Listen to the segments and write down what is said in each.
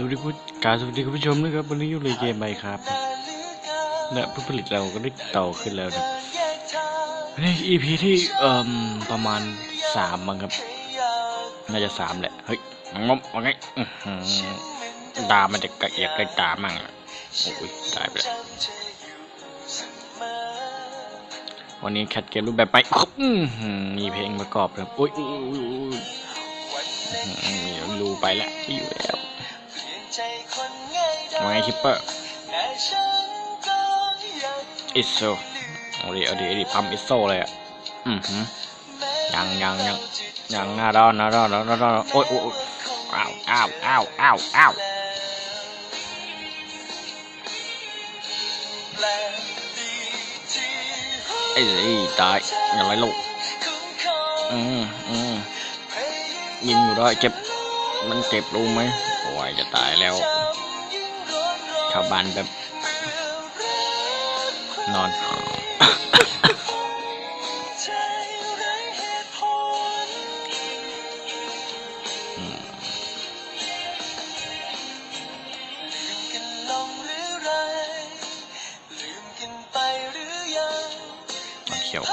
สวัสดีผู้การสวัสดีคุณผู้ชมนะครับวันนี้อยู่ในเกมไมครับและผู้ผลิตเราก็ได้โตขึ้นแล้วนะนี่ EP ที่เอ่มประมาณสามมั้งครับ น่าจะสามแหละ เฮ้ยงบว่าไงอื้อหือตามันจะกระเอียดกระตามั่งโอ้ยตายไปแล้ววันนี้แคทเกมรูปแบบไปมีเพลงประกอบครับโอ้ยมีรูไปแล้วไม่อยู่แล้ว ไงคิปเปอร์อิโซเอาดิเอาดิเอาดิพัมอิโซเลยอะอือหือยังยังยังยังหน้าด้านหน้าด้านหน้าด้านโอ้ยโอ้ยโอ้ยอ้าวอ้าวอ้าวอ้าวอ้าวไอ้ไอ้ตายอย่าไรลูกอืมอืมยิงอยู่ได้เจ็บ มันเจ็บรู้ไหมโอ้ยจะตายแล้ว ชาวบ้านแบบ นอนอืมนอนเขียว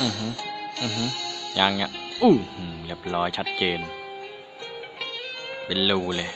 อือหืออือหือยังเนี่ยอู้หือเรียบร้อยชัดเจน เป็นรูเลย